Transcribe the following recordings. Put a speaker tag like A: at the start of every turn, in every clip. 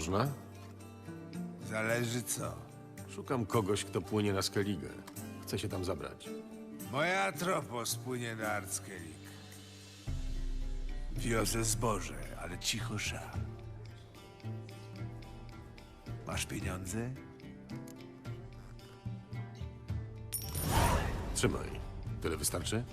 A: Można?
B: Zależy co.
A: Szukam kogoś, kto płynie na Skellige. Chcę się tam zabrać.
B: Moja tropos płynie na Arckelik. Wiozę zboże, ale cicho sza. Masz pieniądze?
A: Trzymaj. Tyle wystarczy?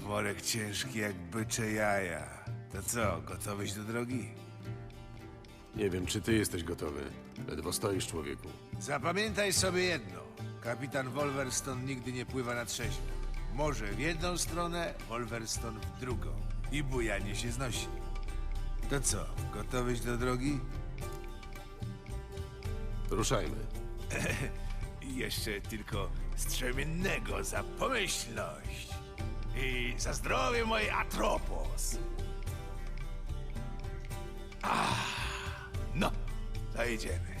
B: Worek ciężki jak bycze jaja. To co, gotowyś do drogi?
A: Nie wiem, czy ty jesteś gotowy. Ledwo stoisz, człowieku.
B: Zapamiętaj sobie jedno. Kapitan Wolverstone nigdy nie pływa na trzeźwo. Może w jedną stronę, Wolverstone w drugą. I bujanie się znosi. To co, gotowyś do drogi?
A: Ruszajmy.
B: Jeszcze tylko strzemiennego za pomyślność. I za zdrowie mojej Atropos. Ah, to jedziemy.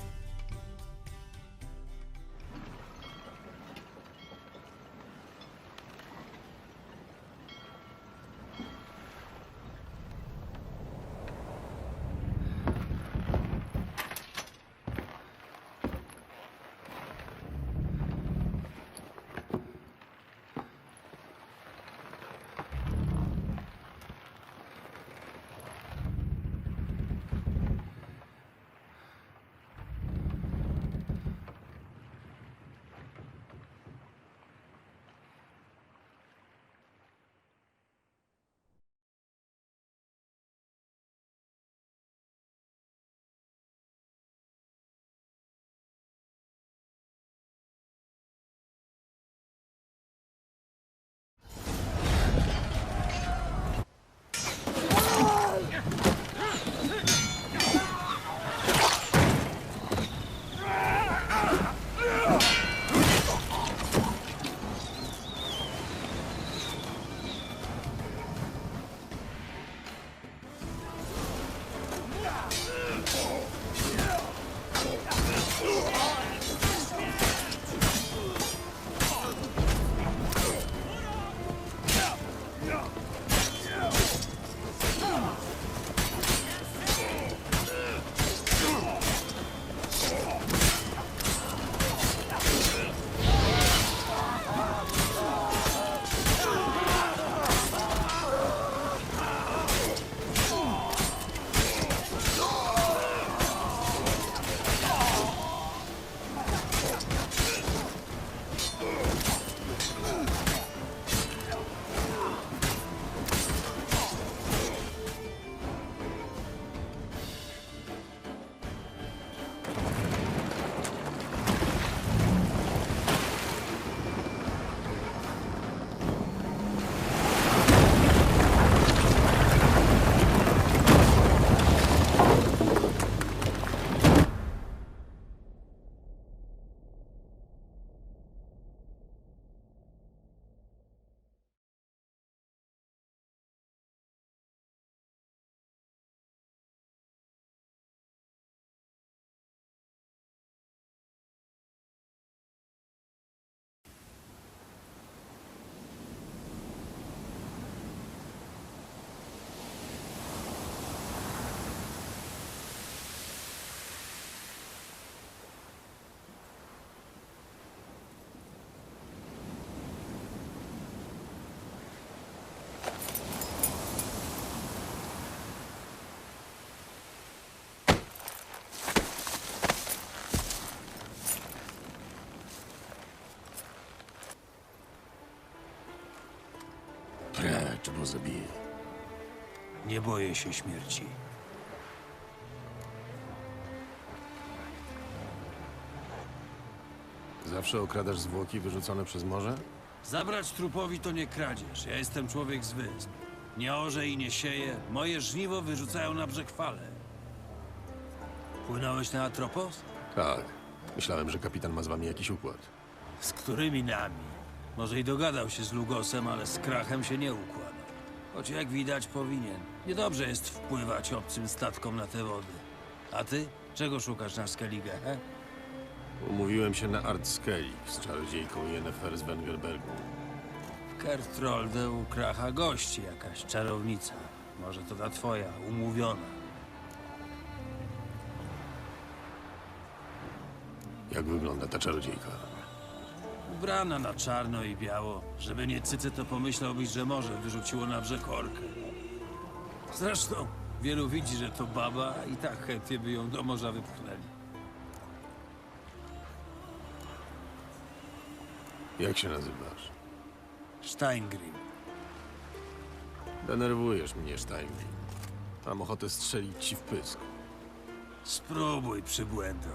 A: Zabiję.
C: Nie boję się śmierci.
A: Zawsze okradasz zwłoki wyrzucone przez morze?
C: Zabrać trupowi to nie kradzież. Ja jestem człowiek z wysp. Nie orze i nie sieję. Moje żniwo wyrzucają na brzeg fale. Płynąłeś na Atropos?
A: Tak. Myślałem, że kapitan ma z wami jakiś układ.
C: Z którymi nami? Może i dogadał się z Lugosem, ale z Krachem się nie układa. Choć jak widać powinien. Niedobrze jest wpływać obcym statkom na te wody. A ty? Czego szukasz na Skellige, he?
A: Umówiłem się na Art Skellig z czarodziejką Yennefer z Wengerbergu.
C: W Kertrolde u Kracha gości jakaś czarownica. Może to ta twoja, umówiona.
A: Jak wygląda ta czarodziejka?
C: Ubrana na czarno i biało. Żeby nie cyce, to pomyślałbyś, że morze wyrzuciło na brzeg orkę. Zresztą, wielu widzi, że to baba i tak chętnie by ją do morza wypchnęli.
A: Jak się nazywasz?
C: Steingrim.
A: Denerwujesz mnie, Steinway. Mam ochotę strzelić ci w pysk.
C: Spróbuj, przybłędo.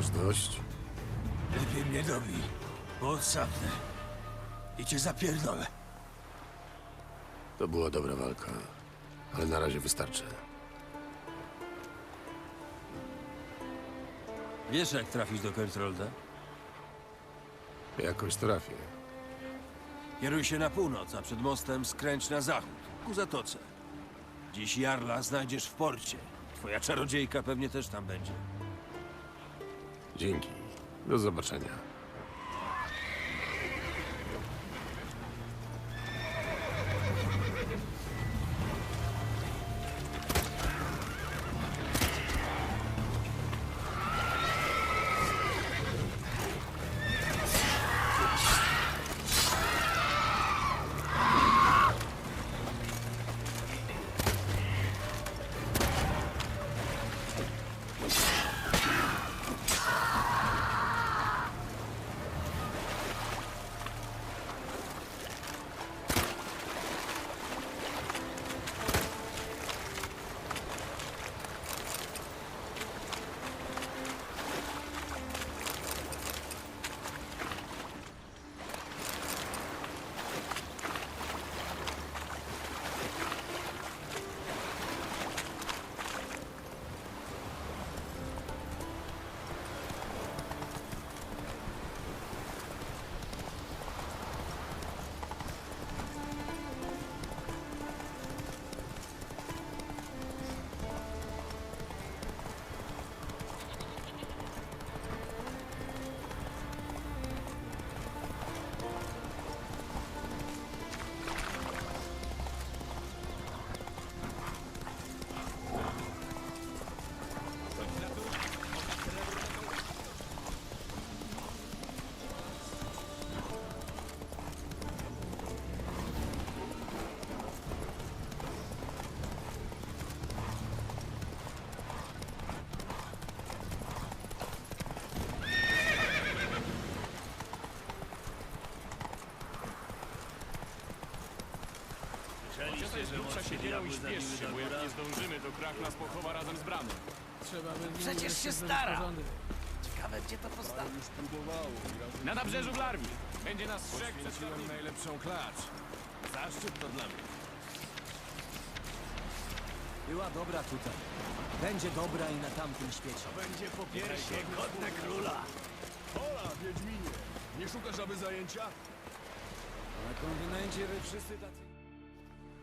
A: Masz dość?
C: Lepiej mnie dobij, bo odsapnę. I cię zapierdolę.
A: To była dobra walka, ale na razie wystarczy.
C: Wiesz, jak trafić do Kertrolda?
A: Jakoś trafię.
C: Kieruj się na północ, a przed mostem skręć na zachód, ku zatoce. Dziś Jarla znajdziesz w porcie. Twoja czarodziejka pewnie też tam będzie.
A: Dzięki. Do zobaczenia.
D: Przesiedzielą i śpiesz się, bo jak nie zdążymy, to krak nas pochowa razem z bramą.
E: Przecież się stara. Ciekawe, gdzie to postawić.
D: Na nabrzeżu Blarwi. Będzie nas strzeg przed
B: najlepszą klacz. Zaszczyt to dla mnie.
F: Była dobra tutaj. Będzie dobra i na tamtym świecie.
B: Będzie po piersie godne króla.
G: Hola, Wiedźminie! Nie szukasz aby zajęcia?
F: Na kontynencie wy wszyscy tacy...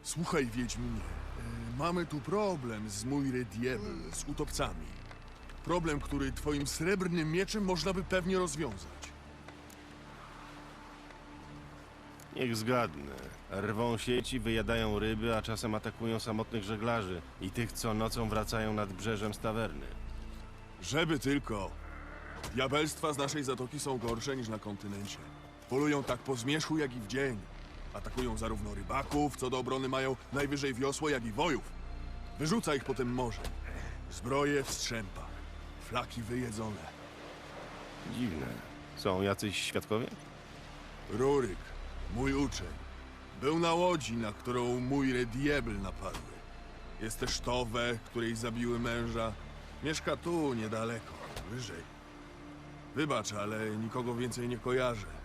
G: Słuchaj, Wiedźminie, e, mamy tu problem z mój Diebel, z utopcami. Problem, który twoim srebrnym mieczem można by pewnie rozwiązać.
A: Niech zgadnę. Rwą sieci, wyjadają ryby, a czasem atakują samotnych żeglarzy i tych, co nocą wracają nad brzeżem z tawerny.
G: Żeby tylko. Diabelstwa z naszej zatoki są gorsze niż na kontynencie. Polują tak po zmierzchu, jak i w dzień. Atakują zarówno rybaków, co do obrony mają najwyżej wiosło, jak i wojów. Wyrzuca ich potem morze. Zbroje w strzępach. Flaki wyjedzone.
A: Dziwne. Są jacyś świadkowie?
G: Ruryk, mój uczeń, był na łodzi, na którą mój Rediebel napadły. Jest też Towe, której zabiły męża. Mieszka tu, niedaleko, wyżej. Wybacz, ale nikogo więcej nie kojarzę.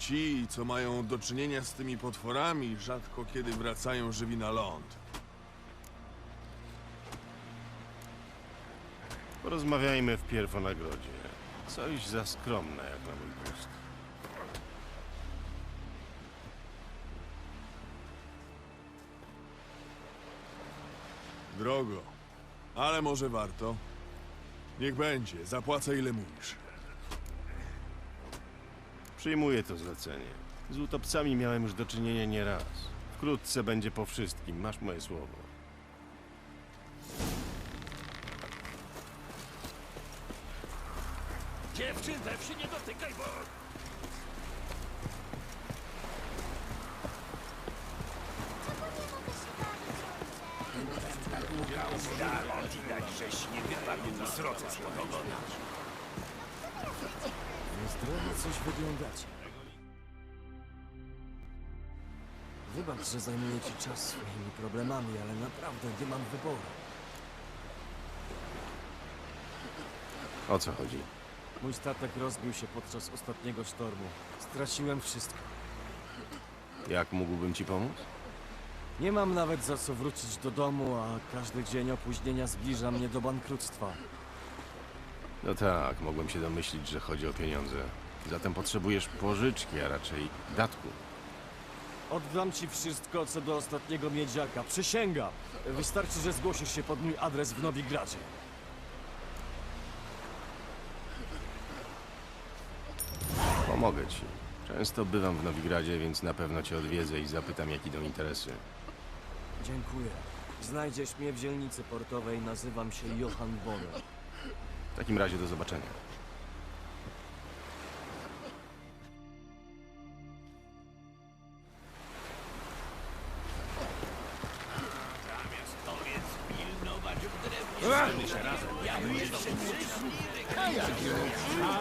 G: Ci, co mają do czynienia z tymi potworami, rzadko kiedy wracają żywi na ląd.
A: Porozmawiajmy wpierw o nagrodzie. Coś za skromne jak na mój gust.
G: Drogo, ale może warto. Niech będzie, zapłacę ile mówisz.
A: Przyjmuję to zlecenie. Z utopcami miałem już do czynienia nieraz. Wkrótce będzie po wszystkim, masz moje słowo.
H: Dziewczyn, lew się nie dotykaj, bo...
F: Zdrowie coś wyglądacie. Wybacz, że zajmuję ci czas swoimi problemami, ale naprawdę nie mam wyboru.
A: O co chodzi?
F: Mój statek rozbił się podczas ostatniego sztormu. Straciłem wszystko.
A: Jak mógłbym ci pomóc?
F: Nie mam nawet za co wrócić do domu, a każdy dzień opóźnienia zbliża mnie do bankructwa.
A: No tak, mogłem się domyślić, że chodzi o pieniądze. Zatem potrzebujesz pożyczki, a raczej datku.
F: Oddam ci wszystko, co do ostatniego miedziaka. Przysięgam! Wystarczy, że zgłosisz się pod mój adres w Nowigradzie.
A: Pomogę ci. Często bywam w Nowigradzie, więc na pewno cię odwiedzę i zapytam, jak idą interesy.
F: Dziękuję. Znajdziesz mnie w dzielnicy portowej. Nazywam się Johann Bonner.
A: W takim razie do zobaczenia.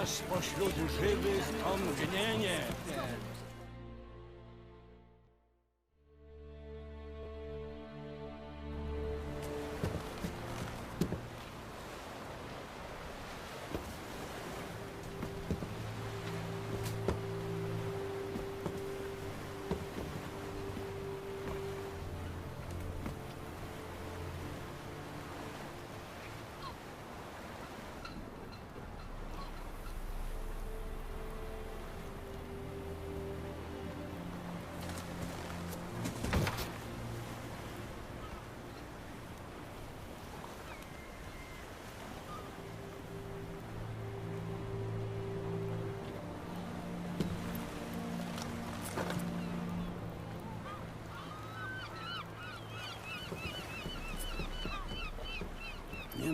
H: Aż pośród żywych to mgnienie.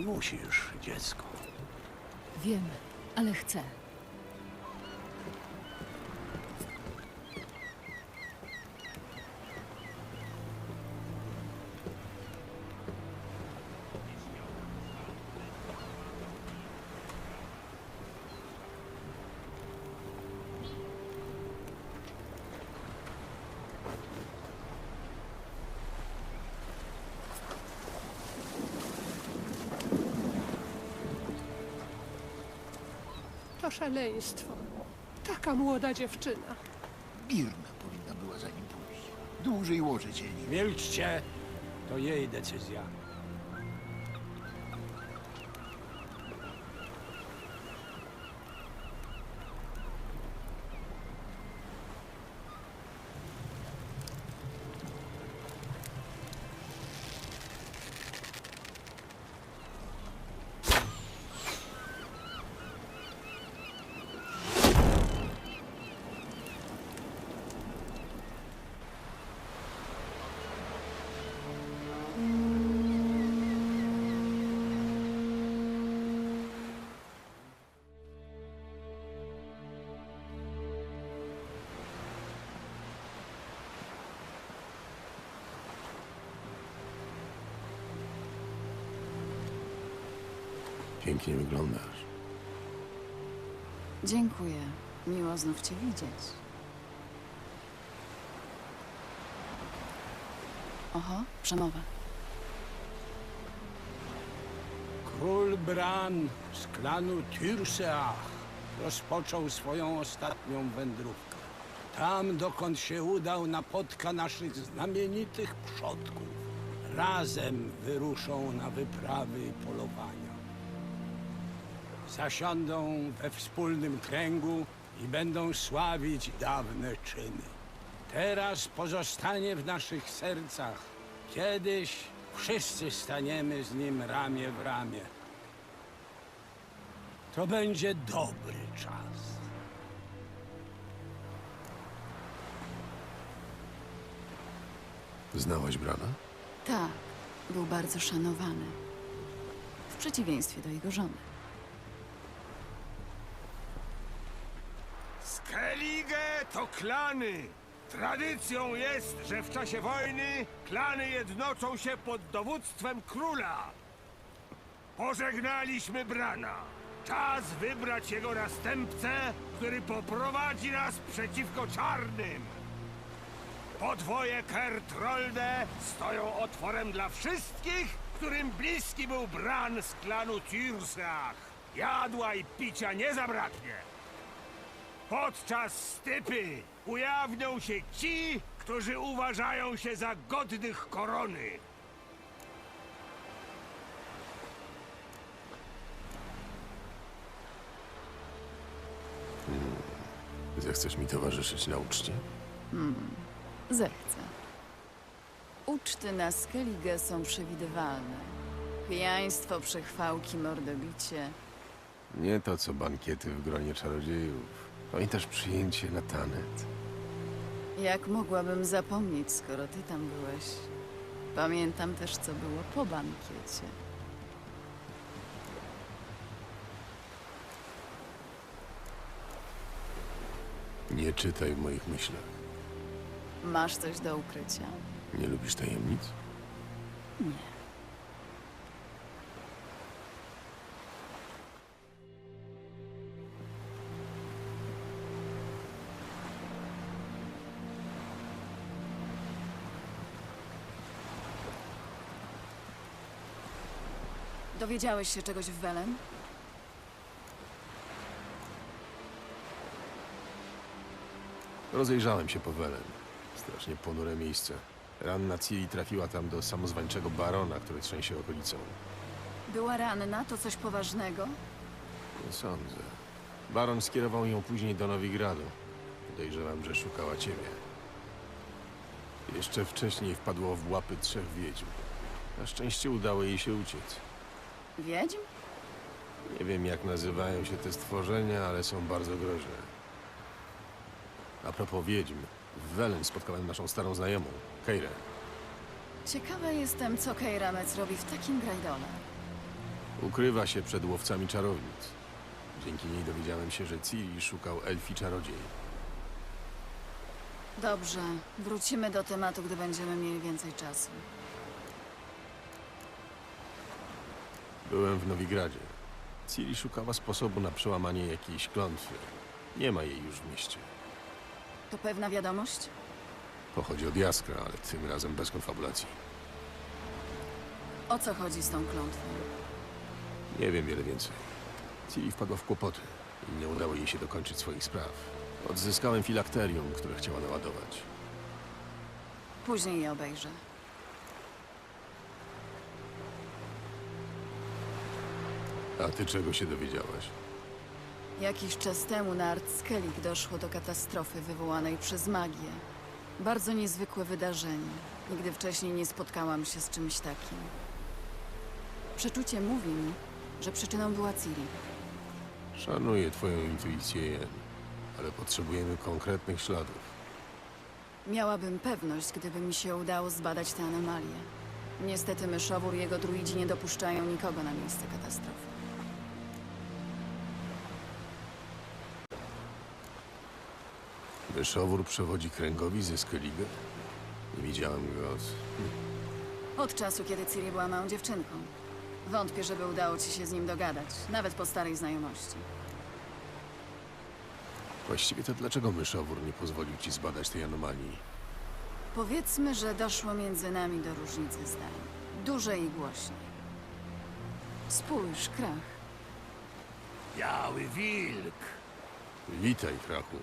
H: Musisz, dziecko.
I: Wiem, ale chcę.
J: To szaleństwo. Taka młoda dziewczyna.
K: Birna powinna była za nim pójść. Dłużej łoże dzieli.
H: Milczcie. To jej decyzja.
A: Pięknie wyglądasz.
I: Dziękuję. Miło znów cię widzieć. Oho, przemowa.
H: Król Bran z klanu Tyrseach rozpoczął swoją ostatnią wędrówkę. Tam, dokąd się udał, napotka naszych znamienitych przodków. Razem wyruszą na wyprawy i polowania. Zasiądą we wspólnym kręgu i będą sławić dawne czyny. Teraz pozostanie w naszych sercach. Kiedyś wszyscy staniemy z nim ramię w ramię. To będzie dobry czas.
A: Znałaś Brana?
I: Tak, był bardzo szanowany. W przeciwieństwie do jego żony.
D: Skellige to klany. Tradycją jest, że w czasie wojny klany jednoczą się pod dowództwem króla. Pożegnaliśmy Brana. Czas wybrać jego następcę, który poprowadzi nas przeciwko czarnym. Podwoje Kertrolde stoją otworem dla wszystkich, którym bliski był Bran z klanu Tyrsach. Jadła i picia nie zabraknie. Podczas stypy ujawnią się ci, którzy uważają się za godnych korony.
A: Zechcesz mi towarzyszyć na uczcie?
I: Zechcę. Uczty na Skellige są przewidywalne. Pijaństwo, przechwałki, mordobicie.
A: Nie to, co bankiety w gronie czarodziejów. No i też przyjęcie na tanet.
I: Jak mogłabym zapomnieć, skoro ty tam byłeś? Pamiętam też, co było po bankiecie.
A: Nie czytaj w moich myślach.
I: Masz coś do ukrycia?
A: Nie lubisz tajemnic?
I: Nie. Dowiedziałeś się czegoś w Welen?
A: Rozejrzałem się po Welen. Strasznie ponure miejsce. Ranna Ciri trafiła tam do samozwańczego barona, który trzęsie okolicą.
I: Była ranna, to coś poważnego?
A: Nie sądzę. Baron skierował ją później do Nowigradu. Podejrzewam, że szukała ciebie. Jeszcze wcześniej wpadło w łapy trzech wiedźm. Na szczęście udało jej się uciec.
I: Wiedźm?
A: Nie wiem, jak nazywają się te stworzenia, ale są bardzo groźne. A propos wiedźm, w Welen spotkałem naszą starą znajomą, Keirę.
I: Ciekawa jestem, co Kejramec robi w takim grajdole.
A: Ukrywa się przed łowcami czarownic. Dzięki niej dowiedziałem się, że Ciri szukał elfi czarodziej.
I: Dobrze, wrócimy do tematu, gdy będziemy mieli więcej czasu.
A: Byłem w Nowigradzie. Ciri szukała sposobu na przełamanie jakiejś klątwy. Nie ma jej już w mieście.
I: To pewna wiadomość?
A: Pochodzi od Jaskra, ale tym razem bez konfabulacji.
I: O co chodzi z tą klątwą?
A: Nie wiem wiele więcej. Ciri wpadła w kłopoty i nie udało jej się dokończyć swoich spraw. Odzyskałem filakterium, które chciała naładować.
I: Później je obejrzę.
A: A ty czego się dowiedziałaś?
I: Jakiś czas temu na Artskellig doszło do katastrofy wywołanej przez magię. Bardzo niezwykłe wydarzenie. Nigdy wcześniej nie spotkałam się z czymś takim. Przeczucie mówi mi, że przyczyną była Ciri.
A: Szanuję twoją intuicję, Jen, ale potrzebujemy konkretnych śladów.
I: Miałabym pewność, gdyby mi się udało zbadać tę anomalię. Niestety myszowór i jego druidzi nie dopuszczają nikogo na miejsce katastrofy.
A: Wyszowór przewodzi kręgowi ze Skellige? Nie widziałem go od...
I: Od czasu, kiedy Ciri była małą dziewczynką. Wątpię, żeby udało ci się z nim dogadać, nawet po starej znajomości.
A: Właściwie to dlaczego myszowór nie pozwolił ci zbadać tej anomalii?
I: Powiedzmy, że doszło między nami do różnicy zdań. Dużej i głośnej. Spójrz, krach.
D: Biały wilk.
A: Witaj, Krachu.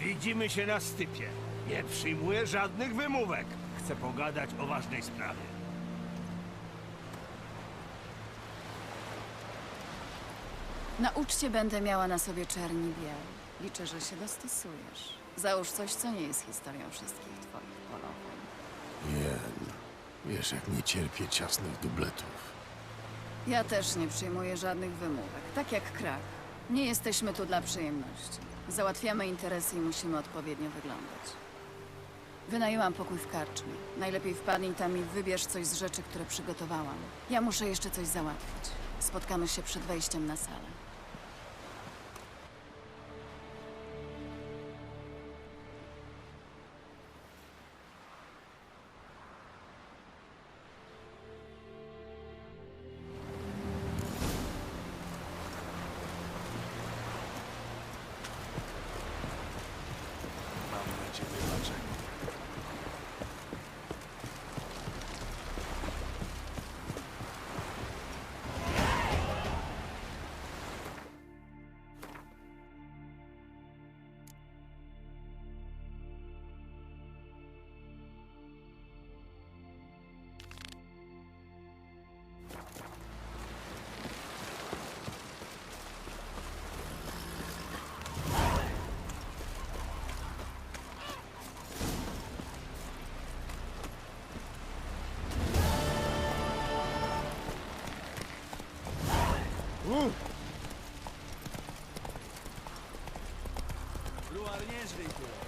D: Widzimy się na stypie. Nie przyjmuję żadnych wymówek. Chcę pogadać o ważnej sprawie.
I: Na uczcie będę miała na sobie czerni biel. Liczę, że się dostosujesz. Załóż coś, co nie jest historią wszystkich twoich polowań.
A: Jen, wiesz jak nie cierpię ciasnych dubletów.
I: Ja też nie przyjmuję żadnych wymówek, tak jak krach. Nie jesteśmy tu dla przyjemności. Załatwiamy interesy i musimy odpowiednio wyglądać. Wynajęłam pokój w karczmie. Najlepiej wpadnij tam i wybierz coś z rzeczy, które przygotowałam. Ja muszę jeszcze coś załatwić. Spotkamy się przed wejściem na salę.
B: Uh. Luar nieźle,
F: kurwa.